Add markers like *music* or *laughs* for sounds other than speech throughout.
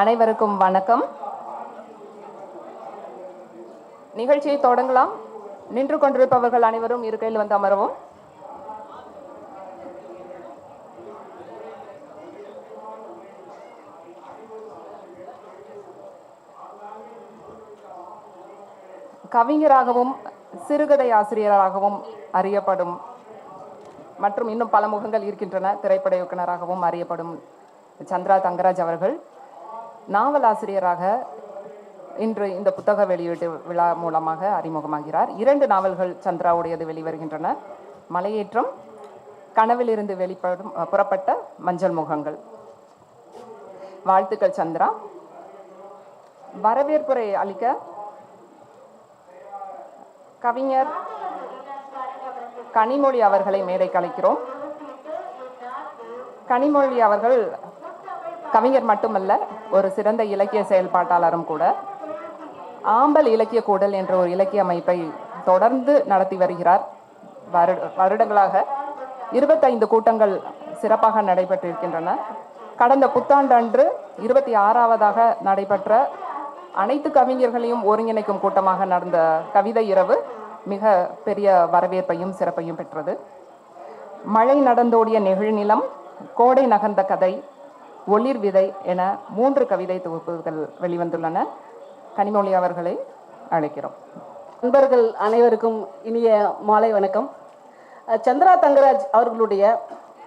அனைவருக்கும் வணக்கம். நிகழ்ச்சியை தொடங்கலாம். நின்று கொண்டிருப்பவர்கள் அனைவரும் இருக்கையில் வந்து அமரவும். கவிஞராகவும் சிறுகதை ஆசிரியராகவும் அறியப்படும் மற்றும் இன்னும் பல முகங்கள் இருக்கின்றன. திரைப்பட இயக்குனராகவும் அறியப்படும் சந்திரா தங்கராஜ் அவர்கள். நாவல் ஆசிரியராக இன்று இந்த புத்தக வெளியீட்டு விழா மூலமாக அறிமுகமாகிறார். இரண்டு நாவல்கள் சந்திராவுடையது வெளிவருகின்றன. மலையேற்றம் கனவிலிருந்து வெளிப்படும் புறப்பட்ட மஞ்சள் முகங்கள். வாழ்த்துக்கள் சந்திரா. வரவேற்புரை அளிக்க கவிஞர் கனிமொழி அவர்களை மேடை கலைக்கிறோம் கனிமொழி அவர்கள் கவிஞர் மட்டுமல்ல ஒரு சிறந்த இலக்கிய செயல்பாட்டாளரும் கூட. ஆம்பல் இலக்கிய கூடல் என்ற ஒரு இலக்கிய அமைப்பை தொடர்ந்து நடத்தி வருகிறார். வருட வருடங்களாக இருபத்தைந்து கூட்டங்கள் சிறப்பாக நடைபெற்றிருக்கின்றன. கடந்த புத்தாண்டு அன்று இருபத்தி ஆறாவதாக நடைபெற்ற அனைத்து கவிஞர்களையும் ஒருங்கிணைக்கும் கூட்டமாக நடந்த கவிதை இரவு மிக பெரிய வரவேற்பையும் சிறப்பையும் பெற்றது. மழை நடந்தோடிய நெகிழ்நிலம் கோடை நகர்ந்த கதை ஒளிர் விதை என மூன்று கவிதை தொகுப்புகள் வெளிவந்துள்ளன. கனிமொழி அவர்களை அழைக்கிறோம். நண்பர்கள் அனைவருக்கும் இனிய மாலை வணக்கம். சந்திரா தங்கராஜ் அவர்களுடைய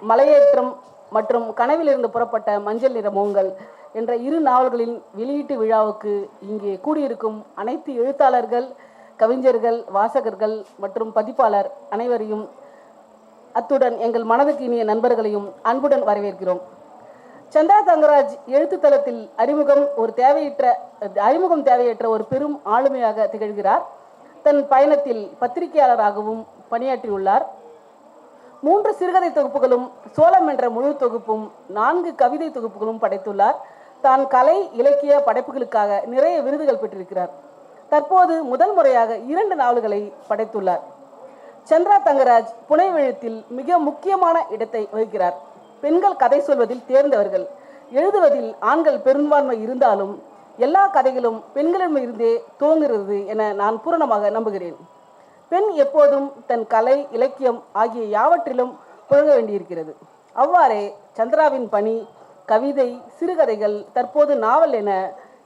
மலையேற்றம் மற்றும் கனவிலிருந்து புறப்பட்ட மஞ்சள் நிற மூங்கல் என்ற இரு நாவல்களின் வெளியீட்டு விழாவுக்கு இங்கே கூடியிருக்கும் அனைத்து எழுத்தாளர்கள் கவிஞர்கள் வாசகர்கள் மற்றும் பதிப்பாளர் அனைவரையும் அத்துடன் எங்கள் மனதுக்கு இனிய நண்பர்களையும் அன்புடன் வரவேற்கிறோம். சந்திரா தங்கராஜ் எழுத்து தளத்தில் அறிமுகம் ஒரு தேவையற்ற அறிமுகம் தேவையற்ற ஒரு பெரும் ஆளுமையாக திகழ்கிறார். தன் பயணத்தில் பத்திரிகையாளராகவும் பணியாற்றியுள்ளார். மூன்று சிறுகதை தொகுப்புகளும் சோளம் என்ற முழு தொகுப்பும் நான்கு கவிதை தொகுப்புகளும் படைத்துள்ளார். தான் கலை இலக்கிய படைப்புகளுக்காக நிறைய விருதுகள் பெற்றிருக்கிறார். தற்போது முதல் முறையாக இரண்டு நாவல்களை படைத்துள்ளார். சந்திரா தங்கராஜ் புனைவெழுத்தில் மிக முக்கியமான இடத்தை வகிக்கிறார். பெண்கள் கதை சொல்வதில் தேர்ந்தவர்கள். எழுதுவதில் ஆண்கள் பெரும்பான்மை இருந்தாலும் எல்லா கதைகளும் பெண்களிடமிருந்தே துவங்குகிறது என நான் பூரணமாக நம்புகிறேன். பெண் எப்போதும் தன் கலை இலக்கியம் ஆகிய யாவற்றிலும் புழங்க வேண்டியிருக்கிறது. அவ்வாறே சந்திராவின் பணி கவிதை சிறுகதைகள் தற்போது நாவல் என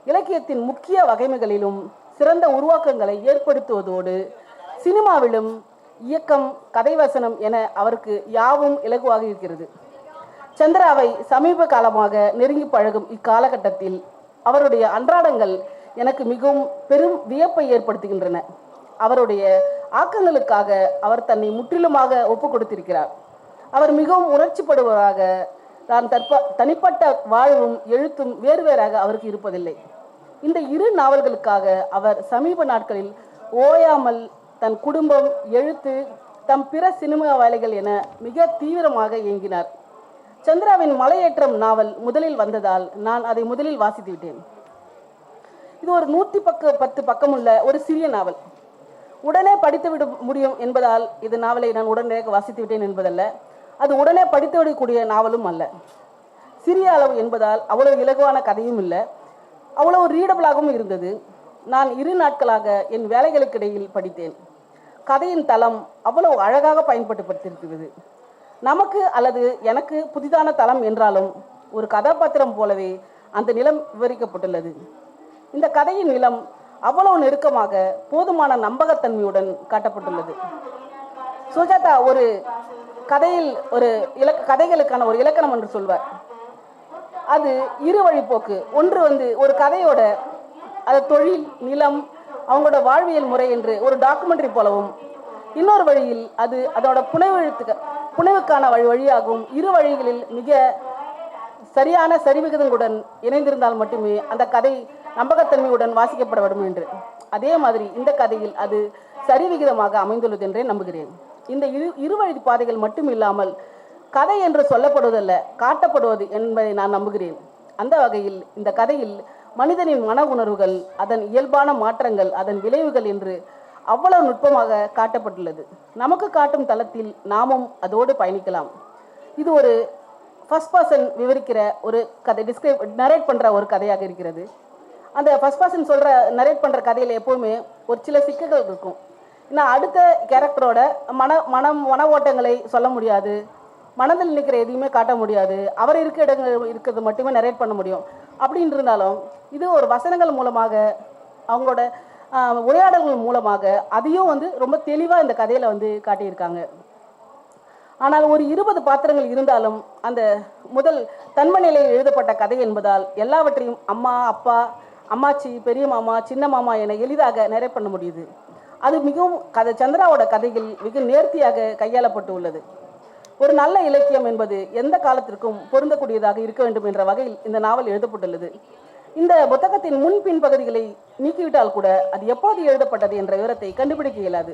இலக்கியத்தின் முக்கிய வகைமைகளிலும் சிறந்த உருவாக்கங்களை ஏற்படுத்துவதோடு சினிமாவிலும் இயக்கம் கதைவசனம் என அவருக்கு யாவும் இலகுவாக இருக்கிறது. சந்திராவை சமீப காலமாக நெருங்கி பழகும் இக்காலகட்டத்தில் அவருடைய அன்றாடங்கள் எனக்கு மிகவும் பெரும் வியப்பை ஏற்படுத்துகின்றன. அவருடைய ஆக்கங்களுக்காக அவர் தன்னை முற்றிலுமாக ஒப்பு கொடுத்திருக்கிறார் அவர் மிகவும் உணர்ச்சிப்படுவராக தான் தற்ப தனிப்பட்ட வாழ்வும் எழுத்தும் வேறு வேறாக அவருக்கு இருப்பதில்லை. இந்த இரு நாவல்களுக்காக அவர் சமீப நாட்களில் ஓயாமல் தன் குடும்பம் எழுத்து தம் பிற சினிமா வேலைகள் என மிக தீவிரமாக இயங்கினார். சந்திராவின் மலையேற்றம் நாவல் முதலில் வந்ததால் நான் அதை முதலில் வாசித்து விட்டேன். இது ஒரு நூற்றி பக்க பத்து பக்கமுள்ள ஒரு சிறிய நாவல். உடனே படித்து விட முடியும் என்பதால் இது நாவலை நான் உடனடியாக வாசித்து விட்டேன் என்பதல்ல. அது உடனே படித்து விடக்கூடிய நாவலும் அல்ல. சிறிய அளவு என்பதால் அவ்வளவு இலகுவான கதையும் இல்லை. அவ்வளவு ரீடபிளாகவும் இருந்தது. நான் இரு நாட்களாக என் வேலைகளுக்கு இடையில் படித்தேன். கதையின் தளம் அவ்வளவு அழகாக பயன்படுத்தப்பட்டிருக்கிறது. நமக்கு அல்லது எனக்கு புதிதான தளம் என்றாலும் ஒரு கதாபாத்திரம் போலவே அந்த நிலம் விவரிக்கப்பட்டுள்ளது. இந்த கதையின் நிலம் அவ்வளவு நெருக்கமாக போதுமான நம்பகத்தன்மையுடன் காட்டப்பட்டுள்ளது. சுஜாதா ஒரு கதையில் ஒரு இலக்க கதைகளுக்கான ஒரு இலக்கணம் என்று சொல்வார். அது இரு வழிப்போக்கு ஒன்று வந்து ஒரு கதையோட அது தொழில் நிலம் அவங்களோட வாழ்வியல் முறை என்று ஒரு டாக்குமெண்ட்ரி போலவும் இன்னொரு வழியில் அது அதோட புனைவெழுத்துக்க புனைவுக்கான வழி வழியாகும். இரு வழிகளில் மிக சரியான சரிவிகிதங்களுடன் இணைந்திருந்தால் மட்டுமே அந்த கதை நம்பகத்தன்மையுடன் வாசிக்கப்பட வேண்டும் என்று. அதே மாதிரி இந்த கதையில் அது சரிவிகிதமாக அமைந்துள்ளது என்றே நம்புகிறேன். இந்த இரு இருவழி பாதைகள் மட்டும் இல்லாமல் கதை என்று சொல்லப்படுவதல்ல காட்டப்படுவது என்பதை நான் நம்புகிறேன். அந்த வகையில் இந்த கதையில் மனிதனின் மன உணர்வுகள் அதன் இயல்பான மாற்றங்கள் அதன் விளைவுகள் என்று அவ்வளவு நுட்பமாக காட்டப்பட்டுள்ளது. நமக்கு காட்டும் தளத்தில் நாமும் அதோடு பயணிக்கலாம். இது ஒரு ஃபர்ஸ்ட் பர்சன் விவரிக்கிற ஒரு கதை டிஸ்கிரைப் நரேட் பண்ணுற ஒரு கதையாக இருக்கிறது. அந்த ஃபர்ஸ்ட் பர்சன் சொல்கிற நரேட் பண்ணுற கதையில் எப்போவுமே ஒரு சில சிக்கல்கள் இருக்கும். ஏன்னா அடுத்த கேரக்டரோட மன மனம் மன ஓட்டங்களை சொல்ல முடியாது. மனதில் நிற்கிற எதையுமே காட்ட முடியாது. அவர் இருக்க இடங்கள் இருக்கிறது மட்டுமே நரேட் பண்ண முடியும். அப்படின்னு இருந்தாலும் இது ஒரு வசனங்கள் மூலமாக அவங்களோட உரையாடல்கள் மூலமாக அதையும் வந்து ரொம்ப தெளிவாக இந்த கதையில் வந்து காட்டியிருக்காங்க. ஆனால் ஒரு இருபது பாத்திரங்கள் இருந்தாலும் அந்த முதல் தன்ம நிலையில் எழுதப்பட்ட கதை என்பதால் எல்லாவற்றையும் அம்மா அப்பா அம்மாச்சி பெரிய மாமா சின்ன மாமா என எளிதாக நிறைய பண்ண முடியுது. அது மிகவும் கதை சந்திராவோட கதைகள் மிக நேர்த்தியாக கையாளப்பட்டு உள்ளது ஒரு நல்ல இலக்கியம் என்பது எந்த காலத்திற்கும் பொருந்தக்கூடியதாக இருக்க வேண்டும் என்ற வகையில் இந்த நாவல் எழுதப்பட்டுள்ளது. இந்த புத்தகத்தின் முன்பின் பகுதிகளை நீக்கிவிட்டால் கூட அது எப்போது எழுதப்பட்டது என்ற விவரத்தை கண்டுபிடிக்க இயலாது.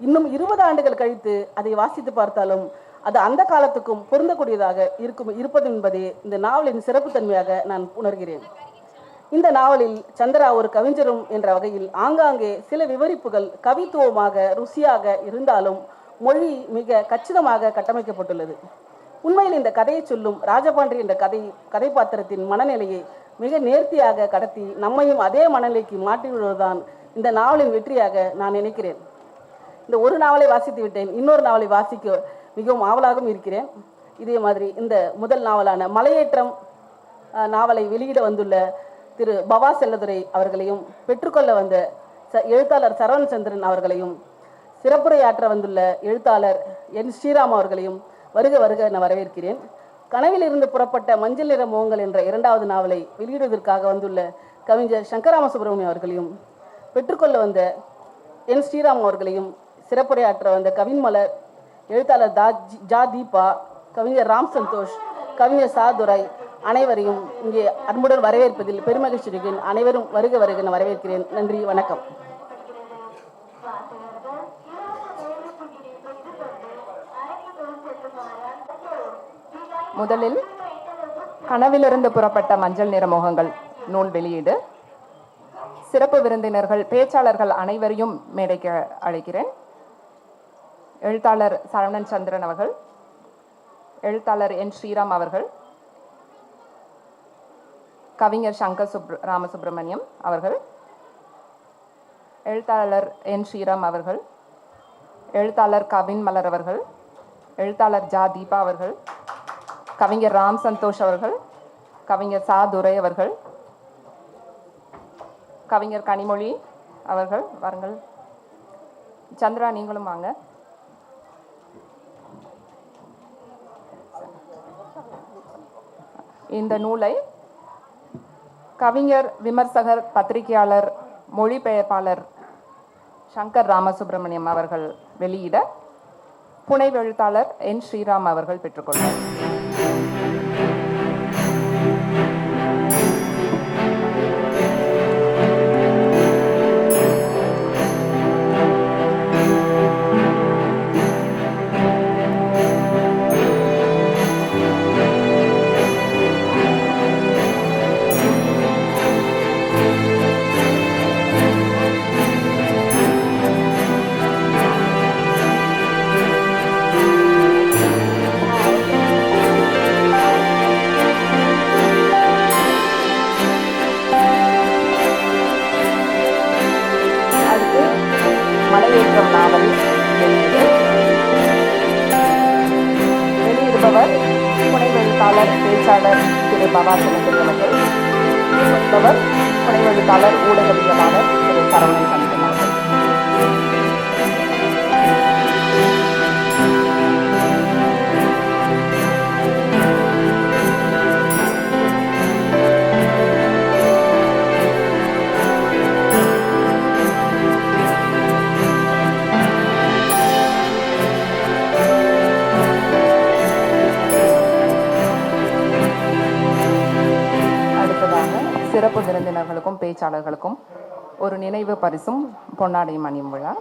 இன்னும் இருபது ஆண்டுகள் கழித்து அதை வாசித்து பார்த்தாலும் அது அந்த காலத்துக்கும் பொருந்தக்கூடியதாக இருக்கும் இருப்பது என்பதே இந்த நாவலின் சிறப்புத்தன்மையாக நான் உணர்கிறேன். இந்த நாவலில் சந்திரா ஒரு கவிஞரும் என்ற வகையில் ஆங்காங்கே சில விவரிப்புகள் கவித்துவமாக ருசியாக இருந்தாலும் மொழி மிக கச்சிதமாக கட்டமைக்கப்பட்டுள்ளது. உண்மையில் இந்த கதையை சொல்லும் ராஜபாண்டி என்ற கதை கதைப்பாத்திரத்தின் மனநிலையை மிக நேர்த்தியாக கடத்தி நம்மையும் அதே மனநிலைக்கு மாற்றி விடுவதுதான் இந்த நாவலின் வெற்றியாக நான் நினைக்கிறேன். இந்த ஒரு நாவலை வாசித்து விட்டேன். இன்னொரு நாவலை வாசிக்க மிகவும் ஆவலாகவும் இருக்கிறேன். இதே மாதிரி இந்த முதல் நாவலான மலையேற்றம் நாவலை வெளியிட வந்துள்ள திரு பவா செல்லதுரை அவர்களையும் பெற்றுக்கொள்ள வந்த ச எழுத்தாளர் சரவண சந்திரன் அவர்களையும் சிறப்புரையாற்ற வந்துள்ள எழுத்தாளர் என் ஸ்ரீராம் அவர்களையும் வருக வருக நான் வரவேற்கிறேன். கனவில் இருந்து புறப்பட்ட மஞ்சள் நிற மோகங்கள் என்ற இரண்டாவது நாவலை வெளியிடுவதற்காக வந்துள்ள கவிஞர் சங்கராம சுப்பிரமணியம் அவர்களையும் பெற்றுக்கொள்ள வந்த என் ஸ்ரீராம் அவர்களையும் சிறப்புரையாற்ற வந்த கவின்மலர் எழுத்தாளர் தா ஜா தீபா கவிஞர் ராம் சந்தோஷ் கவிஞர் சாதுரை அனைவரையும் இங்கே அன்புடன் வரவேற்பதில் பெருமகிழ்ச்சி இருக்கிறேன் அனைவரும் வருக வருக வரவேற்கிறேன். நன்றி வணக்கம். முதலில் கனவிலிருந்து புறப்பட்ட மஞ்சள் நிற முகங்கள் நூல் வெளியீடு. சிறப்பு விருந்தினர்கள் பேச்சாளர்கள் அனைவரையும் மேடைக்கு அழைக்கிறேன். எழுத்தாளர் சரவணன் சந்திரன் அவர்கள் எழுத்தாளர் என் ஸ்ரீராம் அவர்கள் கவிஞர் சங்கர் சுப்ர ராமசுப்ரமணியம் அவர்கள் எழுத்தாளர் என் ஸ்ரீராம் அவர்கள் எழுத்தாளர் கவின் மலர் அவர்கள் எழுத்தாளர் ஜா தீபா அவர்கள் கவிஞர் ராம் சந்தோஷ் அவர்கள் கவிஞர் சா துரை அவர்கள் கவிஞர் கனிமொழி அவர்கள் வாருங்கள். சந்திரா நீங்களும் வாங்க. இந்த நூலை கவிஞர் விமர்சகர் பத்திரிகையாளர் மொழிபெயர்ப்பாளர் சங்கர் ராமசுப்பிரமணியம் அவர்கள் வெளியிட புனைவெழுத்தாளர் என் ஸ்ரீராம் அவர்கள் பெற்றுக்கொண்டார். பேச்சாளர்களுக்கும் ஒரு நினைவு பரிசும் பொன்னாடை அணியும் விழா.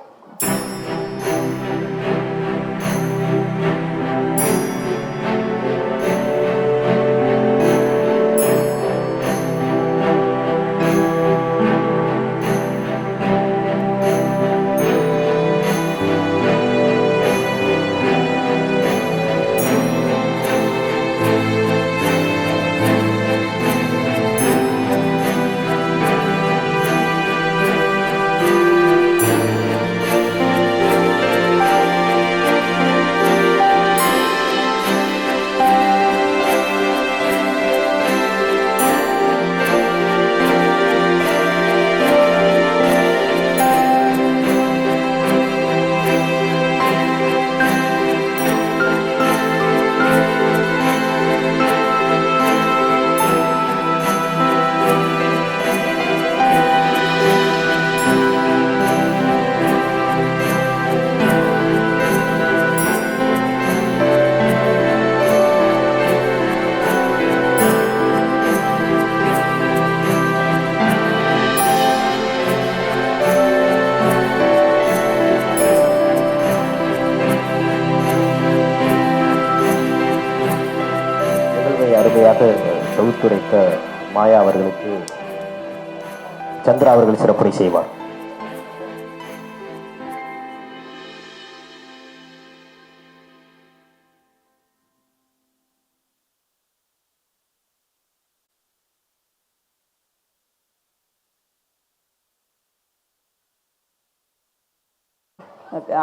சந்திரா அவர்கள் சிறப்புரை செய்வார்.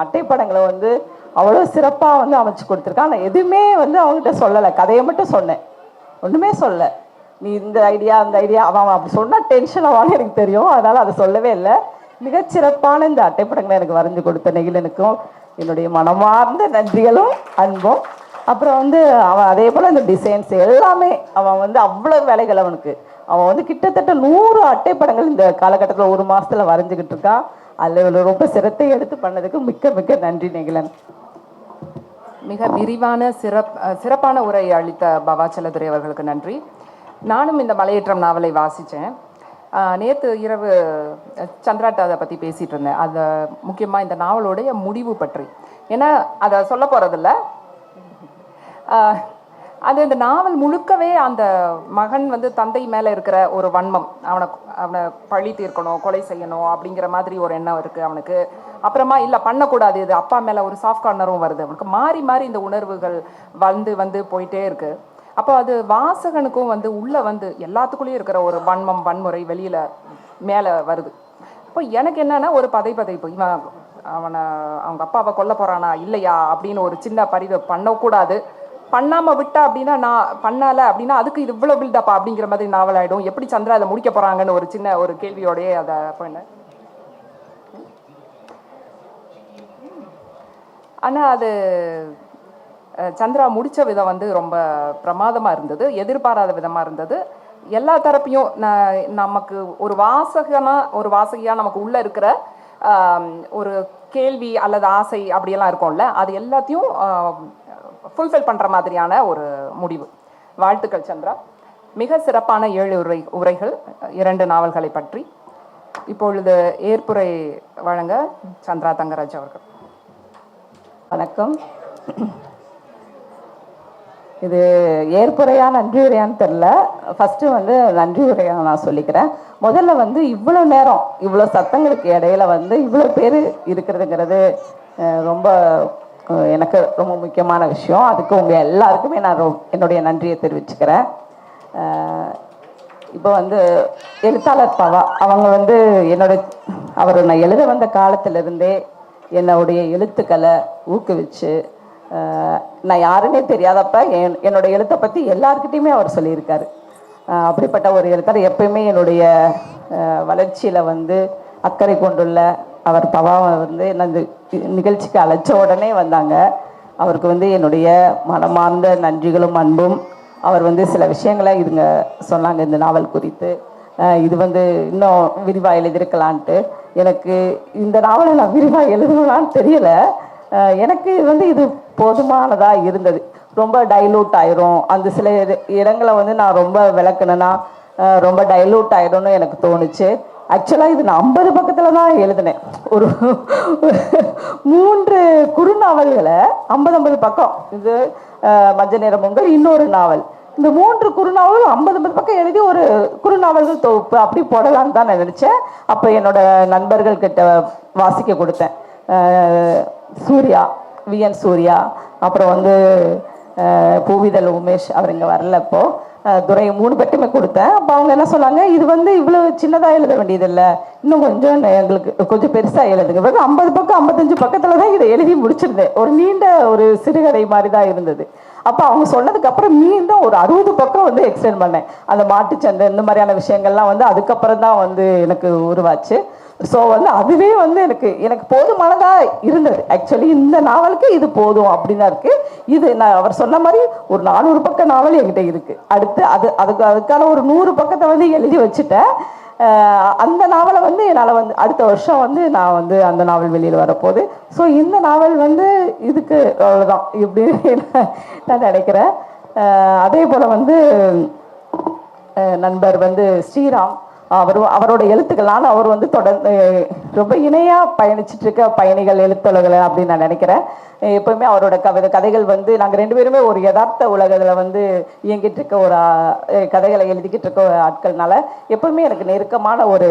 அட்டைப்படங்களை வந்து அவ்வளோ சிறப்பாக வந்து அமைச்சு கொடுத்துருக்கான் ஆனால் எதுவுமே வந்து அவங்ககிட்ட சொல்லலை. கதையை மட்டும் சொன்னேன். ஒன்றுமே சொல்லலை. நீ இந்த ஐடியா அந்த ஐடியா அவன் அவன் அப்படி சொன்னால் டென்ஷன் ஆவான்னு எனக்கு தெரியும். அதனால் அதை சொல்லவே இல்லை. மிகச்சிறப்பான இந்த அட்டைப்படங்களை எனக்கு வரைஞ்சு கொடுத்த நெகிழனுக்கும் என்னுடைய மனமார்ந்த நன்றிகளும் அன்பும். அப்புறம் வந்து அவன் அதே போல் இந்த டிசைன்ஸ் எல்லாமே அவன் வந்து அவ்வளோ வேலைகள் அவனுக்கு. அவன் வந்து கிட்டத்தட்ட நூறு அட்டைப்படங்கள் இந்த காலகட்டத்தில் ஒரு மாதத்தில் வரைஞ்சிக்கிட்டு இருக்கான். அதில் இவ்வளோ ரொம்ப சிரத்தை எடுத்து பண்ணதுக்கு மிக்க மிக்க நன்றி நெகிழன். மிக விரிவான சிறப் சிறப்பான உரை அளித்த பவா செல்லதுரை அவர்களுக்கு நன்றி. நானும் இந்த மலையேற்றம் நாவலை வாசித்தேன் நேற்று இரவு அஹ், சந்திராட்ட அதை பற்றி பேசிகிட்டு இருந்தேன். அதை முக்கியமாக இந்த நாவலுடைய முடிவு பற்றி. ஏன்னா அதை சொல்ல போகிறதில்ல அது இந்த நாவல் முழுக்கவே அந்த மகன் வந்து தந்தை மேலே இருக்கிற ஒரு வன்மம். அவனை அவனை பழி தீர்க்கணும் கொலை செய்யணும் அப்படிங்கிற மாதிரி ஒரு எண்ணம் இருக்குது அவனுக்கு. அப்புறமா இல்லை பண்ணக்கூடாது இது. அப்பா மேலே ஒரு சாஃப்ட் கார்னரும் வருது. அவனுக்கு மாறி மாறி இந்த உணர்வுகள் வந்து வந்து போயிட்டே இருக்குது அப்போ அது வாசகனுக்கும் வந்து உள்ளே வந்து எல்லாத்துக்குள்ளேயும் இருக்கிற ஒரு வன்மம் வன்முறை வெளியில் மேலே வருது. இப்போ எனக்கு என்னன்னா ஒரு பதை பதைப்பு இவன் அவனை அவங்க அப்பாவை கொல்ல போகிறானா இல்லையா அப்படின்னு ஒரு சின்ன பரிவு பண்ணக்கூடாது. பண்ணாமல் விட்டா அப்படின்னா நான் பண்ணலை அப்படின்னா அதுக்கு இது இவ்வளோ பில்டப்பா அப்படிங்கிற மாதிரி நாவல் ஆகிடும் எப்படி சந்திரா அதை முடிக்க போகிறாங்கன்னு ஒரு சின்ன ஒரு கேள்வியோடையே அதை பண்ணேன் ஆனால் அது சந்திரா முடித்த விதம் வந்து ரொம்ப பிரமாதமாக இருந்தது எதிர்பாராத விதமாக இருந்தது. எல்லா தரப்பையும் ந- நமக்கு ஒரு வாசகனாக ஒரு வாசகியாக நமக்கு உள்ளே இருக்கிற ஒரு கேள்வி அல்லது ஆசை அப்படியெல்லாம் இருக்கும்ல அது எல்லாத்தையும் ஃபுல்ஃபில் பண்ணுற மாதிரியான ஒரு முடிவு. வாழ்த்துக்கள் சந்திரா. மிக சிறப்பான ஏழு உரை உரைகள் இரண்டு நாவல்களை பற்றி. இப்பொழுது ஏற்புரை வழங்க சந்திரா தங்கராஜ் அவர்கள். வணக்கம். இது ஏற்புரையா நன்றி உரையான்னு தெரில ஃபஸ்ட்டு வந்து நன்றி நான் சொல்லிக்கிறேன். முதல்ல வந்து இவ்வளோ நேரம் இவ்வளோ சத்தங்களுக்கு இடையில வந்து இவ்வளோ பேர் இருக்கிறதுங்கிறது ரொம்ப எனக்கு ரொம்ப முக்கியமான விஷயம். அதுக்கு உங்கள் எல்லாருக்குமே நான் ரொ- என்னுடைய நன்றியை தெரிவிச்சுக்கிறேன். இப்போ வந்து எழுத்தாளர் பவா அவங்க வந்து என்னோட அவர் நான் எழுத வந்த காலத்திலிருந்தே என்னுடைய எழுத்துக்களை ஊக்குவிச்சு நான் யாருன்னே தெரியாதப்ப என் என்னோட எழுத்தை பற்றி எல்லாருக்கிட்டையுமே அவர் சொல்லியிருக்காரு. அப்படிப்பட்ட ஒரு எழுத்தர் எப்பயுமே என்னுடைய வளர்ச்சியில் வந்து அக்கறை கொண்டுள்ள அவர் பவாவை வந்து நான் நிகழ்ச்சிக்கு அழைச்ச உடனே வந்தாங்க. அவருக்கு வந்து என்னுடைய மனமார்ந்த நன்றிகளும் அன்பும் அவர் வந்து சில விஷயங்களை இதுங்க சொன்னாங்க இந்த நாவல் குறித்து. இது வந்து இன்னும் விரிவாக எழுதியிருக்கலான்ட்டு. எனக்கு இந்த நாவலை நான் விரிவாக எழுதணும்லான்னு தெரியலை. எனக்கு வந்து இது போதுமானதாக இருந்தது. ரொம்ப டைலூட் ஆயிரும். அந்த சில இட- இடங்களை வந்து நான் ரொம்ப விளக்குனேன்னா ரொம்ப டைலூட் ஆயிடும்னு எனக்கு தோணுச்சு. ஆக்சுவலாக இது நான் ஐம்பது பக்கத்தில் தான் எழுதினேன். ஒரு *laughs* மூன்று குறுநாவல்களை ஐம்பது ஐம்பது பக்கம். இது மஞ்ச மஞ்சள் நிற பொங்கல் இன்னொரு நாவல். இந்த மூன்று குறுநாவலும் ஐம்பது ஐம்பது பக்கம் எழுதி ஒரு குறுநாவல்கள் தொகுப்பு அப்படி போடலான்னு தான் நான் நினச்சேன். அப்போ என்னோட நண்பர்கள் கிட்ட வாசிக்க கொடுத்தேன். சூர்யா விஎன் சூர்யா அப்புறம் வந்து பூவிதல் பூவிதழ் உமேஷ் அவர் இங்கே வரல இப்போ. அஹ், மூணு பேர்ட்டுமே கொடுத்தேன். அப்போ அவங்க என்ன சொன்னாங்க இது வந்து இவ்வளோ சின்னதாக எழுத வேண்டியதில்லை. இன்னும் கொஞ்சம் எங்களுக்கு கொஞ்சம் பெருசாக எழுதுங்க. பிறகு ஐம்பது பக்கம் ஐம்பத்தஞ்சு பக்கத்தில் தான் இதை எழுதி முடிச்சிருந்தேன். ஒரு நீண்ட ஒரு சிறுகதை மாதிரி தான் இருந்தது. அப்போ அவங்க சொன்னதுக்கப்புறம் மீண்டும் ஒரு அறுபது பக்கம் வந்து எக்ஸ்டெண்ட் பண்ணேன். அந்த மாட்டுச்சந்தை இந்த மாதிரியான விஷயங்கள்லாம் வந்து அதுக்கப்புறம் தான் வந்து எனக்கு உருவாச்சு. ஸோ வந்து அதுவே வந்து எனக்கு எனக்கு போதுமானதாக இருந்தது. ஆக்சுவலி இந்த நாவலுக்கு இது போதும் அப்படின்னு தான் இது நான் அவர் சொன்ன மாதிரி ஒரு நானூறு பக்க நாவல் என்கிட்ட இருக்கு. அடுத்து அது அதுக்கு அதுக்கான ஒரு நூறு பக்கத்தை வந்து எழுதி வச்சுட்டேன். அந்த நாவலை வந்து என்னால் வந்து அடுத்த வருஷம் வந்து நான் வந்து அந்த நாவல் வெளியில் வரப்போகுது. ஸோ இந்த நாவல் வந்து இதுக்கு அவ்வளோதான் இப்படின்னு *laughs* நான் நினைக்கிறேன். அதே போல் வந்து நண்பர் வந்து ஸ்ரீராம். அவர் அவரோட எழுத்துக்கள்னால அவர் வந்து தொடர்ந்து ரொம்ப இணையாக பயணிச்சுட்டு இருக்க பயணிகள் எழுத்துலகளை அப்படின்னு நான் நினைக்கிறேன். எப்பவுமே அவரோட கவிதை கதைகள் வந்து நாங்கள் ரெண்டு பேருமே ஒரு யதார்த்த உலகத்தில் வந்து இயங்கிட்டு இருக்க ஒரு கதைகளை எழுதிக்கிட்டு இருக்க ஆட்கள்னால எப்பவுமே எனக்கு நெருக்கமான ஒரு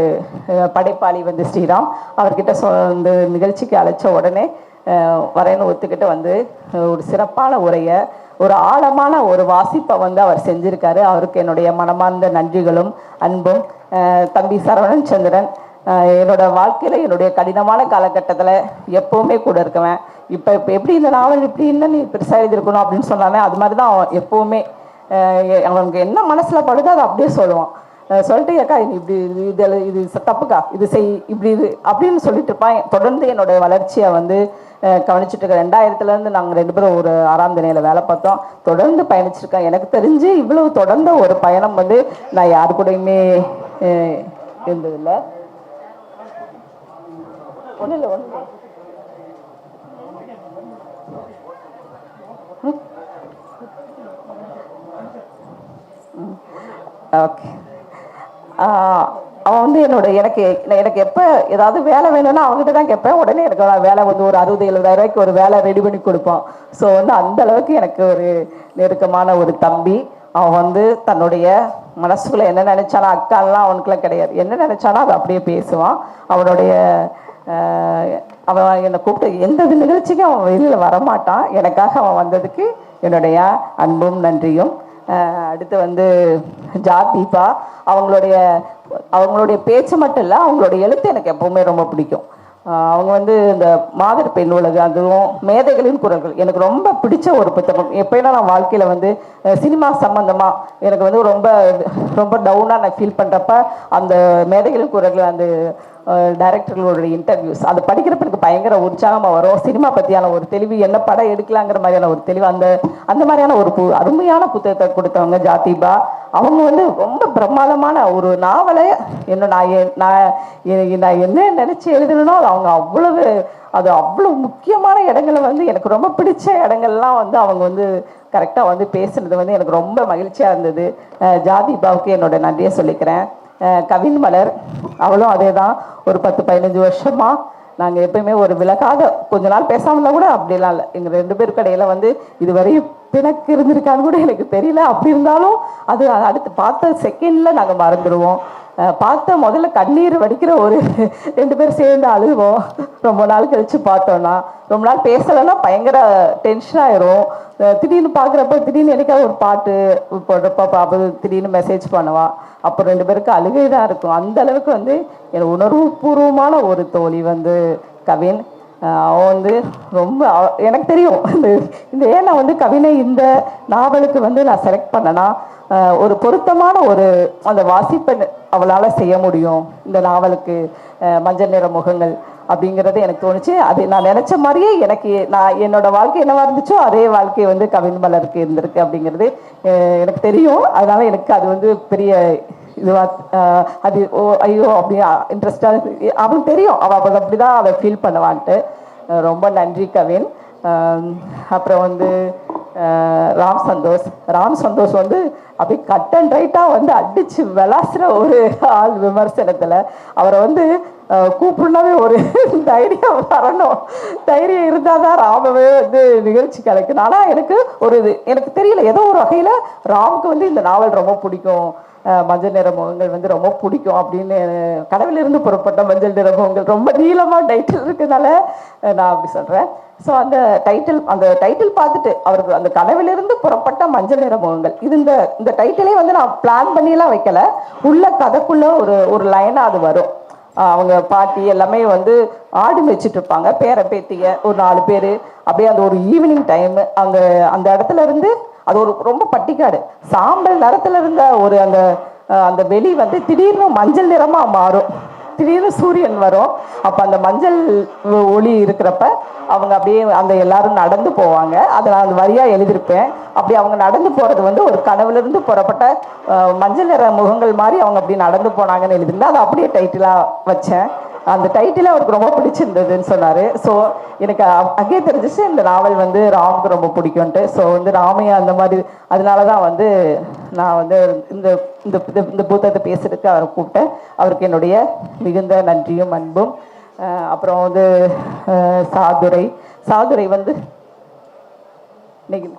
படைப்பாளி வந்து ஸ்ரீராம். அவர்கிட்ட சொ இந்த நிகழ்ச்சிக்கு அழைச்ச உடனே வரேன்னு ஒத்துக்கிட்டு வந்து ஒரு சிறப்பான உரையை ஒரு ஆழமான ஒரு வாசிப்பை வந்து அவர் செஞ்சுருக்காரு. அவருக்கு என்னுடைய மனமார்ந்த நன்றிகளும் அன்பும். தம்பி சரவணன் சந்திரன் என்னோட வாழ்க்கையில் என்னுடைய கடினமான காலகட்டத்தில் எப்போவுமே கூட இருக்குவேன். இப்போ இப்போ எப்படி இந்த நாவல் இப்படி இல்லை நீ பெருசாக எழுதியிருக்கணும் அப்படின்னு சொன்னானே அது மாதிரி தான் அவன் எப்போவுமே அவனுக்கு என்ன மனசில் படுதோ அதை அப்படியே சொல்லுவான். சொல்லிட்டு அக்கா நீ இப்படி இது இது இது தப்புக்கா? இது செய் இப்படி இது அப்படின்னு சொல்லிட்டு இருப்பான். தொடர்ந்து என்னோட வளர்ச்சியை வந்து கவனிச்சிட்டு இருக்க. ரெண்டாயிரத்துலேருந்து நாங்கள் ரெண்டு பேரும் ஒரு ஆறாம் திணையில் வேலை பார்த்தோம். தொடர்ந்து பயணிச்சிருக்கேன் எனக்கு தெரிஞ்சு இவ்வளவு தொடர்ந்த ஒரு பயணம் வந்து நான் யாரு கூடயுமே இருந்ததில்லை. ஒன்றும் இல்லை ஒன்றும் ஓகே. அவன் வந்து என்னோட எனக்கு எனக்கு எப்போ ஏதாவது வேலை வேணும்னா அவங்ககிட்ட தான் கேட்பேன். உடனே எனக்கு வேலை வந்து ஒரு அறுபது எழுபதாயிரம் ரூபாய்க்கு ஒரு வேலை ரெடி பண்ணி கொடுப்பான். ஸோ வந்து அந்த அளவுக்கு எனக்கு ஒரு நெருக்கமான ஒரு தம்பி. அவன் வந்து தன்னுடைய மனசுக்குள்ள என்ன நினைச்சானோ அக்காலாம் அவனுக்குலாம் கிடையாது. என்ன நினைச்சானோ அதை அப்படியே பேசுவான். அவனுடைய அவன் என்னை கூப்பிட்டு எந்த நிகழ்ச்சிக்கும் அவன் வெளியில் வரமாட்டான். எனக்காக அவன் வந்ததுக்கு என்னுடைய அன்பும் நன்றியும். அடுத்து வந்து ஜாதீபா அவங்களுடைய அவங்களுடைய பேச்சு மட்டும் இல்லை அவங்களுடைய எழுத்து எனக்கு எப்பவுமே ரொம்ப பிடிக்கும். அவங்க வந்து இந்த மாதர் பெண் உலகு அதுவும் மேதைகளின் குரல்கள். எனக்கு ரொம்ப பிடிச்ச ஒரு புத்தகம். எப்போயெல்லாம் நான் வாழ்க்கையில் வந்து சினிமா சம்மந்தமாக எனக்கு வந்து ரொம்ப ரொம்ப டவுனாக நான் ஃபீல் பண்ணுறப்ப அந்த மேதைகளின் குரல்கள் அந்த டைரக்டர்களோட இன்டர்வியூஸ் அது படிக்கிறப்ப எனக்கு பயங்கர உற்சாகமாக வரும். சினிமா பற்றியான ஒரு தெளிவு என்ன படம் எடுக்கலாங்கிற மாதிரியான ஒரு தெளிவு அந்த அந்த மாதிரியான ஒரு பு அருமையான புத்தகத்தை கொடுத்தவங்க ஜாதிபா. அவங்க வந்து ரொம்ப பிரமாதமான ஒரு நாவலை என்ன நான் நான் நான் என்ன நினச்சி எழுதணும்னோ அது அவங்க அவ்வளவு அது அவ்வளோ முக்கியமான இடங்களை வந்து எனக்கு ரொம்ப பிடிச்ச இடங்கள்லாம் வந்து அவங்க வந்து கரெக்டாக வந்து பேசுனது வந்து எனக்கு ரொம்ப மகிழ்ச்சியாக இருந்தது. ஜாதிபாவுக்கு என்னோட நன்றியை சொல்லிக்கிறேன். கவின் மலர். அவளும் அதே தான் ஒரு பத்து பதினஞ்சு வருஷமாக நாங்கள் எப்பயுமே ஒரு விலகாத கொஞ்ச நாள் பேசாமல் கூட அப்படிலாம் இல்லை. எங்கள் ரெண்டு பேருக்கு இடையில வந்து இதுவரையும் பிணக்கு இருந்திருக்கான்னு கூட எனக்கு தெரியல. அப்படி இருந்தாலும் அது அடுத்து பார்த்த செகண்டில் நாங்கள் மறந்துடுவோம். பார்த்த முதல்ல கண்ணீர் வடிக்கிற ஒரு ரெண்டு பேரும் சேர்ந்து அழுவோம். ரொம்ப நாள் கழித்து பார்த்தோன்னா ரொம்ப நாள் பேசலைன்னா பயங்கர டென்ஷன் ஆயிரும். திடீர்னு பார்க்குறப்ப திடீர்னு எனக்காவது ஒரு பாட்டு போடுறப்ப அப்போ திடீர்னு மெசேஜ் பண்ணுவா. அப்போ ரெண்டு பேருக்கு அழுகை தான் இருக்கும். அந்த அளவுக்கு வந்து எனக்கு உணர்வுபூர்வமான ஒரு தோழி வந்து கவின். அவன் வந்து ரொம்ப எனக்கு தெரியும். இந்த இந்த ஏன் நான் வந்து கவினை இந்த நாவலுக்கு வந்து நான் செலக்ட் பண்ணனா ஒரு பொருத்தமான ஒரு அந்த வாசிப்பை அவளால் செய்ய முடியும். இந்த நாவலுக்கு மஞ்சள் நிற முகங்கள் அப்படிங்கிறது எனக்கு தோணுச்சு. அது நான் நினச்ச மாதிரியே எனக்கு நான் என்னோட வாழ்க்கை என்னவா இருந்துச்சோ அதே வாழ்க்கை வந்து கவின் மலருக்கு இருந்திருக்கு அப்படிங்கிறது எனக்கு தெரியும். அதனால எனக்கு அது வந்து பெரிய இதுவா அது ஓ ஐயோ அப்படி இன்ட்ரெஸ்டாக அவன் தெரியும். அவள் அப்படி தான் அதை ஃபீல் பண்ணுவான்ட்டு. ரொம்ப நன்றி கவின். அப்புறம் வந்து ராம் சந்தோஷ். ராம் சந்தோஷ் வந்து அப்படியே கட் அண்ட் ரைட்டாக வந்து அடித்து விளாசுற ஒரு ஆள் விமர்சனத்தில். அவரை வந்து அஹ், கூப்பிடனாவே ஒரு தைரியம் வரணும். தைரியம் இருந்தால் தான் ராமவே வந்து நிகழ்ச்சி கலைக்கணும். ஆனால் எனக்கு ஒரு இது எனக்கு தெரியல. ஏதோ ஒரு வகையில் ராமுக்கு வந்து இந்த நாவல் ரொம்ப பிடிக்கும். மஞ்சள் நிற முகங்கள் வந்து ரொம்ப பிடிக்கும் அப்படின்னு கடவுளிருந்து புறப்பட்ட மஞ்சள் நிற முகங்கள் ரொம்ப நீளமாக டைட்டில் இருக்கனால நான் அப்படி சொல்கிறேன் ஸோ அந்த டைட்டில் அந்த டைட்டில் பார்த்துட்டு அவருக்கு அந்த கனவிலிருந்து புறப்பட்ட மஞ்சள் நிற முகங்கள். இது இந்த இந்த டைட்டிலே வந்து நான் பிளான் பண்ணியெல்லாம் வைக்கல. உள்ள கதைக்குள்ள ஒரு ஒரு லைனாக அது வரும். அவங்க பாட்டி எல்லாமே வந்து ஆடு மேய்ச்சிட்டு இருப்பாங்க. பேர பேத்திக ஒரு நாலு பேர். அப்படியே அந்த ஒரு ஈவினிங் டைம் அங்கே அந்த இடத்துல இருந்து அது ஒரு ரொம்ப பட்டிக்காடு. சாம்பல் நிறத்துல இருந்த ஒரு அந்த அந்த வெளி வந்து திடீர்னு மஞ்சள் நிறமா மாறும். திடீர்னு சூரியன் வரும். அப்போ அந்த மஞ்சள் ஒளி இருக்கிறப்ப அவங்க அப்படியே அந்த எல்லாரும் நடந்து போவாங்க. அதை நான் அந்த வரியாக எழுதியிருப்பேன். அப்படி அவங்க நடந்து போகிறது வந்து ஒரு கனவுலேருந்து புறப்பட்ட மஞ்சள் நிற முகங்கள் மாதிரி அவங்க அப்படி நடந்து போனாங்கன்னு எழுதியிருந்தேன். அதை அப்படியே டைட்டிலாக வச்சேன். அந்த டைட்டில் அவருக்கு ரொம்ப பிடிச்சிருந்ததுன்னு சொன்னார். ஸோ எனக்கு அங்கேயே தெரிஞ்சிச்சு இந்த நாவல் வந்து ராமுக்கு ரொம்ப பிடிக்கும்ட்டு ஸோ வந்து ராமையா அந்த மாதிரி அதனால தான் வந்து நான் வந்து இந்த இந்த இந்த- பூத்தத்தை புத்தகத்தை பேசுறதுக்கு அவரை கூப்பிட்டேன். அவருக்கு என்னுடைய மிகுந்த நன்றியும் அன்பும் அப்புறம் வந்து சாதுரை. சாதுரை வந்து இன்னைக்கு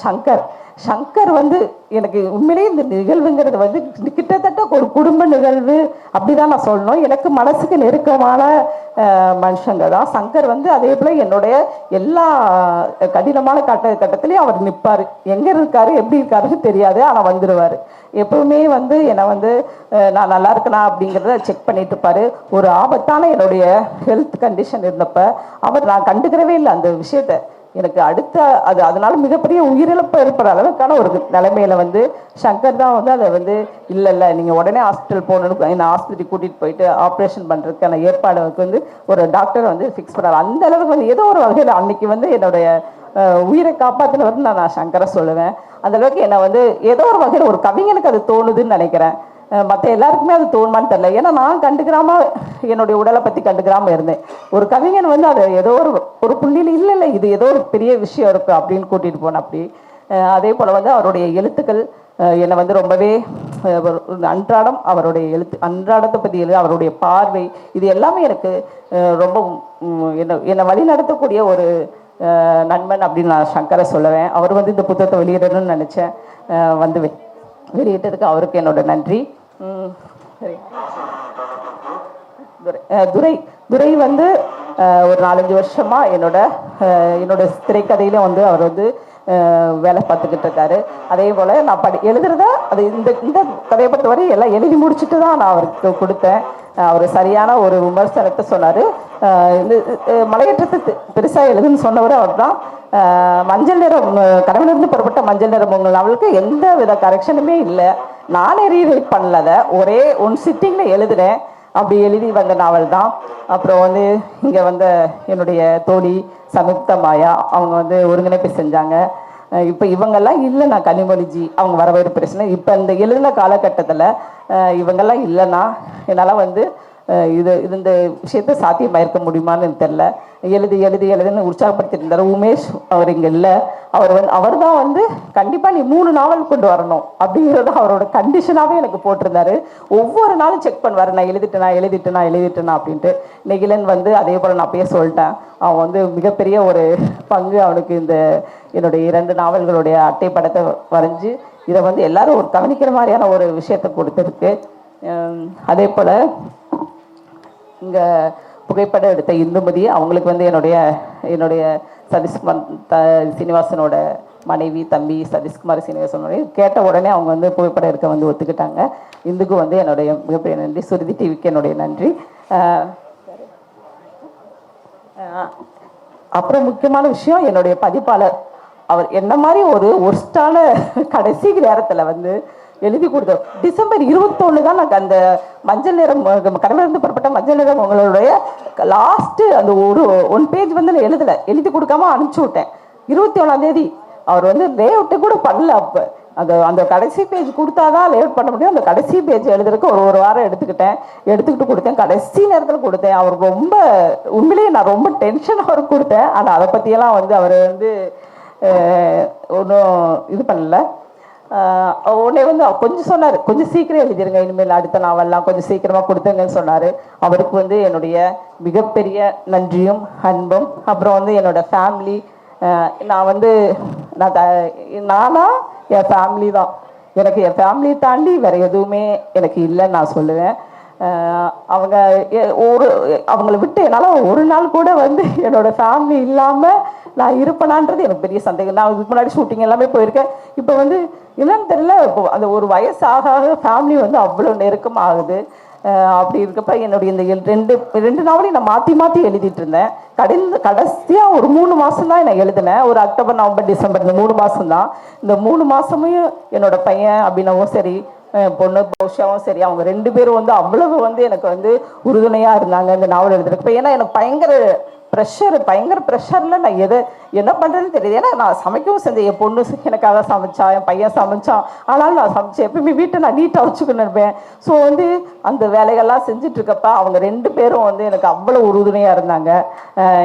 சங்கர். சங்கர் வந்து எனக்கு உண்மையிலேயே இந்த நிகழ்வுங்கிறது வந்து கிட்டத்தட்ட ஒரு குடும்ப நிகழ்வு அப்படிதான் நான் சொல்லணும். எனக்கு மனசுக்கு நெருக்கமான மனுஷங்க தான். சங்கர் வந்து அதே போல என்னுடைய எல்லா கடினமான கட்ட கட்டத்திலையும் அவர் நிற்பார் எங்கே இருக்காரு எப்படி இருக்காருன்னு தெரியாது ஆனால் வந்துடுவார் எப்பவுமே வந்து என்னை வந்து நான் நல்லா இருக்கனா அப்படிங்கிறத செக் பண்ணிட்டு இருப்பார். ஒரு ஆபத்தான என்னுடைய ஹெல்த் கண்டிஷன் இருந்தப்ப அவர் நான் கண்டுக்கிறவே இல்லை அந்த விஷயத்தை. எனக்கு அடுத்த அது அதனால மிகப்பெரிய உயிரிழப்பு ஏற்படுற அளவுக்கான ஒரு நிலைமையில வந்து சங்கர் தான் வந்து அதை வந்து இல்லை இல்லை நீங்கள் உடனே ஹாஸ்பிட்டல் போகணுன்னு என்ன ஆஸ்பத்திரிக்கு கூட்டிகிட்டு போயிட்டு ஆப்ரேஷன் பண்ணுறதுக்கான ஏற்பாடுக்கு வந்து ஒரு டாக்டர் வந்து ஃபிக்ஸ் பண்ணார். அந்த அளவுக்கு வந்து ஏதோ ஒரு வகையில் அன்னைக்கு வந்து என்னுடைய உயிரை காப்பாற்றினவர் நான் நான் சங்கரை சொல்லுவேன். அந்த அளவுக்கு என்னை வந்து ஏதோ ஒரு வகையில் ஒரு கவிஞனுக்கு அது தோணுதுன்னு நினைக்கிறேன். மற்ற எல்லாருக்குமே அது தோணுமான்னு தெரியல. ஏன்னா நான் கண்டுக்கிறாம என்னுடைய உடலை பற்றி கண்டுக்கிறாம இருந்தேன். ஒரு கவிஞன் வந்து அது ஏதோ ஒரு ஒரு புள்ளியில் இல்லை இல்லை இது ஏதோ ஒரு பெரிய விஷயம் இருக்குது அப்படின்னு கூட்டிகிட்டு போனேன் அப்படி. அதே போல் வந்து அவருடைய எழுத்துக்கள் என்னை வந்து ரொம்பவே ஒரு அன்றாடம் அவருடைய எழுத்து அன்றாடத்தை பற்றி எழுது அவருடைய பார்வை இது எல்லாமே எனக்கு ரொம்ப என்னை என்னை வழி நடத்தக்கூடிய ஒரு நண்பன் அப்படின்னு நான் சங்கரை சொல்லுவேன். அவர் வந்து இந்த புத்தகத்தை வெளியிடணும்னு நினச்சேன். வந்து வெ- வெளியிட்டதுக்கு அவருக்கு என்னோட நன்றி. துரை அஹ் துரை துரை வந்து ஒரு நாலஞ்சு வருஷமா என்னோட என்னோட திரைக்கதையில வந்து அவர் வந்து வேலை பார்த்துக்கிட்டு இருக்காரு. அதே போல் நான் படி எழுதுறத அது இந்த இந்த கதையை பொறுத்தவரை எல்லாம் எழுதி முடிச்சுட்டு தான் நான் அவருக்கு கொடுத்தேன். அவர் சரியான ஒரு விமர்சனத்தை சொன்னார். இந்த மலையேற்றத்தை பெருசாக எழுதுன்னு சொன்னவர் அவர் தான். மஞ்சள் நிறம் கடவுளிருந்து புறப்பட்ட மஞ்சள் நிறம் உங்கள் அவளுக்கு எந்த வித கரெக்ஷனுமே இல்லை. நானே ரீரைட் பண்ணலதை ஒரே ஒன் சிட்டிங்கில் எழுதுனேன் அப்படி எழுதி வந்த நாவல் தான் அப்புறம் வந்து இங்கே வந்த என்னுடைய தோழி சமுக்த மாயா அவங்க வந்து ஒருங்கிணைப்பு செஞ்சாங்க. இப்போ இவங்கெல்லாம் இல்லை நான் கனிமொழிஜி. அவங்க வரவேற்பு பிரச்சனை. இப்போ இந்த எழுதின காலகட்டத்தில் இவங்கெல்லாம் இல்லைன்னா என்னால் வந்து இது இது இந்த விஷயத்தை சாத்தியமாயிருக்க முடியுமான்னு தெரில எழுதி எழுதி எழுதுன்னு உற்சாகப்படுத்திட்டு இருந்தார். உமேஷ் அவர் இங்கே இல்லை. அவர் வந்து அவர் தான் வந்து கண்டிப்பாக நீ மூணு நாவல் கொண்டு வரணும் அப்படிங்கிறது அவரோட கண்டிஷனாகவே எனக்கு போட்டிருந்தாரு. ஒவ்வொரு நாளும் செக் பண்ணுவார். நான் எழுதிட்டேனா எழுதிட்டேனா எழுதிட்டேனா அப்படின்ட்டு. நெகிலன் வந்து அதே போல் நான் அப்பயே சொல்லிட்டேன். அவன் வந்து மிகப்பெரிய ஒரு பங்கு அவனுக்கு இந்த என்னுடைய இரண்டு நாவல்களுடைய அட்டை படத்தை வரைஞ்சு இதை வந்து எல்லாரும் ஒரு கவனிக்கிற மாதிரியான ஒரு விஷயத்தை கொடுத்துருக்கு. அதே போல் இங்கே புகைப்படம் எடுத்த இந்துமதி அவங்களுக்கு வந்து என்னுடைய என்னுடைய சதீஷ்குமார் த சீனிவாசனோட மனைவி தம்பி சதீஷ்குமார் சீனிவாசனுடைய கேட்ட உடனே அவங்க வந்து புகைப்படம் எடுக்க வந்து ஒத்துக்கிட்டாங்க. இந்துக்கு வந்து என்னுடைய மிகப்பெரிய நன்றி. சுருதி டிவிக்கு என்னுடைய நன்றி. அப்புறம் முக்கியமான விஷயம் என்னுடைய பதிப்பாளர். அவர் என்ன மாதிரி ஒரு ஒர்ஸ்டான கடைசி நேரத்தில் வந்து எழுதி கொடுத்தோம். டிசம்பர் இருபத்தொன்று தான் நாங்கள் அந்த மஞ்சள் நிறம் கடவுளிருந்து புறப்பட்ட மஞ்சள் நிறம் உங்களுடைய லாஸ்ட்டு அந்த ஒரு ஒன் பேஜ் வந்து நான் எழுதலை. எழுதி கொடுக்காம அனுப்பிச்சி விட்டேன். இருபத்தி ஒன்றாம் தேதி. அவர் வந்து லேஅவுட்டே கூட பண்ணல அப்போ. அந்த அந்த கடைசி பேஜ் கொடுத்தாதான் லேஅவுட் பண்ண முடியும். அந்த கடைசி பேஜ் எழுதுறதுக்கு ஒரு ஒரு வாரம் எடுத்துக்கிட்டேன். எடுத்துக்கிட்டு கொடுத்தேன். கடைசி நேரத்தில் கொடுத்தேன். அவர் ரொம்ப உண்மையிலேயே நான் ரொம்ப டென்ஷன் அவருக்கு கொடுத்தேன். ஆனால் அதை பற்றியெல்லாம் வந்து அவர் வந்து ஒன்றும் இது பண்ணல. உடனே வந்து கொஞ்சம் சொன்னார். கொஞ்சம் சீக்கிரம் எழுதிருங்க இனிமேல் அடுத்த நாவல்லாம் கொஞ்சம் சீக்கிரமாக கொடுத்துங்கன்னு சொன்னார். அவருக்கு வந்து என்னுடைய மிகப்பெரிய நன்றியும் அன்பும் அப்புறம் வந்து என்னோட ஃபேமிலி நான் வந்து நான் த நானா என் ஃபேமிலி தான். எனக்கு என் ஃபேமிலி தாண்டி வேறு எதுவுமே எனக்கு இல்லைன்னு நான் சொல்லுவேன். அவங்க ஒரு அவங்கள விட்டு என்னால் ஒரு நாள் கூட வந்து என்னோடய ஃபேமிலி இல்லாமல் நான் இருப்பேனான்றது எனக்கு பெரிய சந்தேகம். நான் இதுக்கு முன்னாடி ஷூட்டிங் எல்லாமே போயிருக்கேன். இப்போ வந்து என்னன்னு தெரியல. இப்போ அந்த ஒரு வயசு ஆக ஆக ஃபேமிலி வந்து அவ்வளோ நெருக்கம் ஆகுது அப்படி இருக்கப்ப என்னுடைய இந்த ரெண்டு ரெண்டு நாவலையும் நான் மாற்றி மாற்றி எழுதிட்டு இருந்தேன். கடந்த கடைசியாக ஒரு மூணு மாதம் தான் நான் எழுதினேன். ஒரு அக்டோபர் நவம்பர் டிசம்பர் இந்த மூணு மாதம் தான். இந்த மூணு மாதமும் என்னோட பையன் அபினவும் சரி பொண்ணு பௌஷாவும் சரி அவங்க ரெண்டு பேரும் வந்து அவ்வளவு வந்து எனக்கு வந்து உறுதுணையாக இருந்தாங்க இந்த நாவல் எழுதுறதுக்கு. ஏன்னா எனக்கு பயங்கர ப்ரெஷர் பயங்கர ப்ரெஷரில் நான் எதை என்ன பண்ணுறதுன்னு தெரியுது. ஏன்னா நான் சமைக்கவும் செஞ்சேன். என் பொண்ணு எனக்காக சமைச்சா என் பையன் சமைச்சான் ஆனாலும் நான் சமைச்சேன் எப்பயுமே வீட்டை நான் நீட்டாக வச்சுக்கணும் இருப்பேன். ஸோ வந்து அந்த வேலைகள்லாம் செஞ்சுட்டு இருக்கப்ப அவங்க ரெண்டு பேரும் வந்து எனக்கு அவ்வளோ உறுதுணையாக இருந்தாங்க.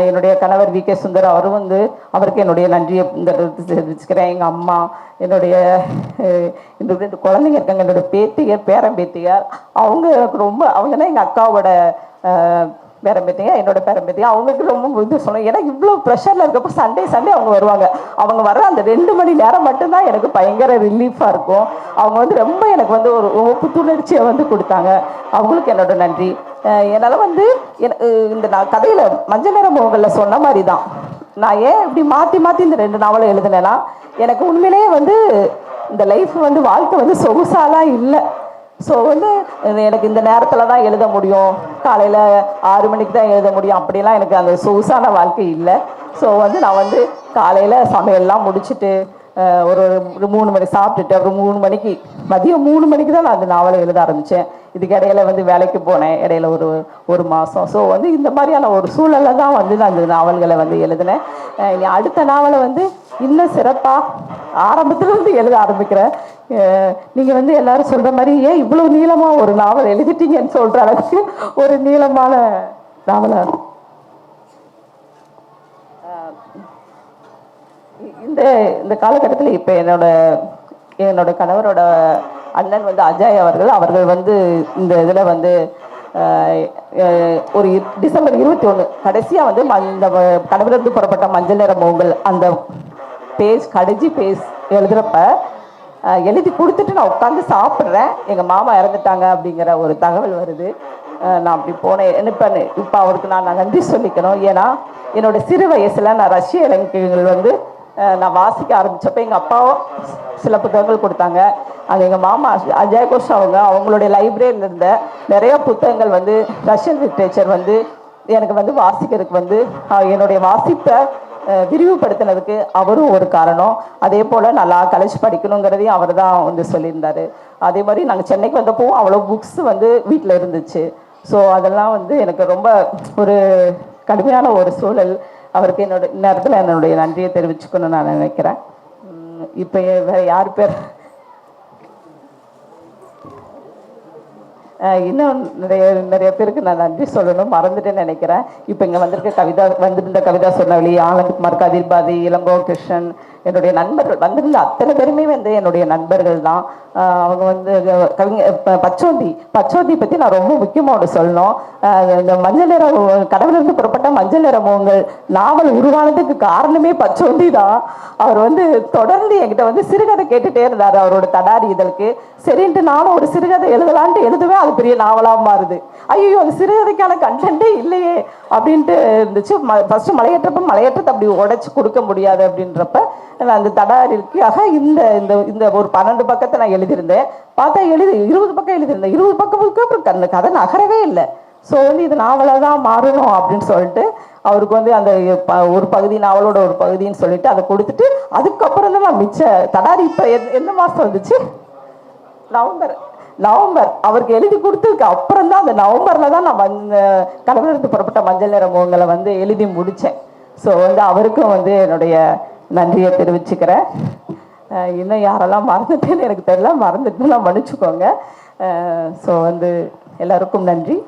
என்னுடைய கணவர் வி கே சுந்தர் அவரும் வந்து அவருக்கு என்னுடைய நன்றியை இந்த தெரிவிச்சுக்கிறேன். எங்கள் அம்மா என்னுடைய இந்த ரெண்டு குழந்தைங்க இருக்காங்க. என்னுடைய பேத்திக பேரன் பேத்திக அவங்க எனக்கு ரொம்ப அவங்கன்னா எங்கள் அக்காவோட அஹ், என்னோட பேரன் அவங்களுக்கு ரொம்ப இது சொன்னேன் ஏன்னா இவ்வளோ ப்ரெஷரில் இருக்கப்போ சண்டே சண்டே அவங்க வருவாங்க. அவங்க வர அந்த ரெண்டு மணி நேரம் மட்டும்தான் எனக்கு பயங்கர ரிலீஃபாக இருக்கும். அவங்க வந்து ரொம்ப எனக்கு வந்து ஒரு புத்துணர்ச்சியை வந்து கொடுத்தாங்க. அவங்களுக்கு என்னோட நன்றி. என்னால் வந்து இந்த நான் கதையில் மஞ்சள் நிற முகங்களில் சொன்ன மாதிரி தான் நான் ஏன் இப்படி மாற்றி மாற்றி இந்த ரெண்டு நாவலை எழுதினேன்னா எனக்கு உண்மையிலேயே வந்து இந்த லைஃப் வந்து வாழ்க்கை வந்து சொகுசாலாம் இல்லை. ஸோ வந்து எனக்கு இந்த நேரத்தில் தான் எழுத முடியும். காலையில் ஆறு மணிக்கு தான் எழுத முடியும். அப்படிலாம் எனக்கு அந்த சொகுசான வாழ்க்கை இல்லை. ஸோ வந்து நான் வந்து காலையில் சமையல்லாம் முடிச்சுட்டு ஒரு ஒரு மூணு மணி சாப்பிட்டுட்டு அப்புறம் மூணு மணிக்கு மதியம் மூணு மணிக்கு தான் நான் அந்த நாவலை எழுத ஆரம்பித்தேன் இதுக்கு இடையில வந்து வேலைக்கு போனேன். இடையில ஒரு ஒரு மாதம் ஸோ வந்து இந்த மாதிரியான ஒரு சூழலில் தான் வந்து நான் அந்த நாவல்களை வந்து எழுதினேன். இனி அடுத்த நாவலை வந்து இன்னும் சிறப்பாக ஆரம்பத்துலேருந்து எழுத ஆரம்பிக்கிறேன். நீங்கள் நீங்க வந்து எல்லாரும் சொல்ற மாதிரி ஏன் இவ்வளவு நீளமா ஒரு நாவல் எழுதிட்டீங்கன்னு சொல்ற அளவுக்கு ஒரு நீளமான நாவலா? இந்த இந்த காலகட்டத்தில் இப்போ என்னோட என்னோட கணவரோட அண்ணன் வந்து அஜய் அவர்கள் அவர்கள் வந்து இந்த இதில் வந்து ஒரு டிசம்பர் இருபத்தி ஒன்று கடைசியாக வந்து ம- இந்த வ- புறப்பட்ட மஞ்சள் நிற மோங்கல் அந்த பேஜ் கடைசி பேஜ் எழுதுகிறப்ப எழுதி கொடுத்துட்டு நான் உட்காந்து சாப்பிட்றேன். எங்கள் மாமா இறந்துட்டாங்க அப்படிங்கிற ஒரு தகவல் வருது. நான் அப்படி போனேன். நினைப்பேன் இப்போ அவருக்கு நான் நான் நன்றி சொல்லிக்கணும். ஏன்னா என்னோட சிறு வயசில் நான் ரஷ்ய இளைஞர்கள் வந்து நான் வாசிக்க ஆரம்பித்தப்போ எங்கள் அப்பாவும் சில புத்தகங்கள் கொடுத்தாங்க. அது எங்கள் மாமா அஜய் கோஷ் அவங்க அவங்களுடைய லைப்ரரியில் இருந்த நிறைய புத்தகங்கள் வந்து ரஷ்யன் லிட்ரேச்சர் வந்து எனக்கு வந்து வாசிக்கிறதுக்கு வந்து என்னுடைய வாசிப்பை விரிவுபடுத்தினதுக்கு அவரும் ஒரு காரணம். அதே போல் நல்லா கழிச்சு படிக்கணுங்கிறதையும் அவர் தான் வந்து சொல்லியிருந்தார். அதே மாதிரி நாங்கள் சென்னைக்கு வந்தப்போ அவ்வளோ புக்ஸ் வந்து வீட்டில் இருந்துச்சு. ஸோ அதெல்லாம் வந்து எனக்கு ரொம்ப ஒரு கடுமையான ஒரு சூழல். அவருக்கு என்னோட இந்நேரத்தில் என்னுடைய நன்றியை தெரிவிச்சுக்கணும்னு நான் நினைக்கிறேன். இப்போ வேறு யார் பேர்? இன்னும் நிறைய நிறைய பேருக்கு நான் நன்றி சொல்லணும் மறந்துட்டேன்னு நினைக்கிறேன். இப்போ இங்கே வந்திருக்க கவிதா வந்திருந்த கவிதா சொன்னவழி ஆனந்த்குமார் கதிர்பாதி இளங்கோ கிருஷ்ணன் என்னுடைய நண்பர்கள் வந்திருந்த அத்தனை பேருமே வந்து என்னுடைய நண்பர்கள் தான். அவங்க வந்து கவிஞ பச்சோந்தி பச்சோந்தி பற்றி நான் ரொம்ப முக்கியமாக ஒன்று சொல்லணும். இந்த மஞ்சள் நிற கடவுளிலிருந்து புறப்பட்ட மஞ்சள் நிற மோகங்கள் நாவல் உருவானதுக்கு காரணமே பச்சோந்தி தான். அவர் வந்து தொடர்ந்து என்கிட்ட வந்து சிறுகதை கேட்டுட்டே இருந்தார் அவரோட தடாரி இதழுக்கு. சரின்ட்டு நானும் ஒரு சிறுகதை எழுதலான்ட்டு எழுதுவேன் அது பெரிய நாவலாக மாறுது. ஐயோ அந்த சிறுகதைக்கான கண்டென்ட்டே இல்லையே அப்படின்ட்டு இருந்துச்சு. ஃபர்ஸ்ட் மலையேற்றப்ப மலையேற்றத்தை அப்படி உடைச்சு கொடுக்க முடியாது அப்படின்றப்ப நான் அந்த தடாரிக்காக இந்த இந்த இந்த ஒரு பன்னெண்டு பக்கத்தை நான் எழுதியிருந்தேன். பார்த்தா எழுதி இருபது பக்கம் எழுதியிருந்தேன். இருபது பக்கத்துக்கு அப்புறம் அந்த கதை நகரவே இல்லை. ஸோ வந்து இது நாவலாக தான் மாறணும் அப்படின்னு சொல்லிட்டு அவருக்கு வந்து அந்த ப- ஒரு பகுதி நாவலோட ஒரு பகுதின்னு சொல்லிட்டு அதை கொடுத்துட்டு அதுக்கப்புறம் தான் நான் மிச்ச தடாரி இப்போ எந்த மாதம் வந்துச்சு? நவம்பர். நவம்பர். அவருக்கு எழுதி கொடுத்ததுக்கு அப்புறம் தான் அந்த நவம்பரில் தான் நான் வந்து கடவுளிருந்து புறப்பட்ட மஞ்சள் நிற முகங்களை வந்து எழுதி முடித்தேன் ஸோ வந்து அவருக்கும் வந்து என்னுடைய நன்றியை தெரிவிச்சுக்கிறேன். இன்னும் யாரெல்லாம் மறந்துட்டேன்னு எனக்கு தெரியல. மறந்துட்டு மன்னிச்சுக்கோங்க. ஸோ வந்து எல்லாருக்கும் நன்றி.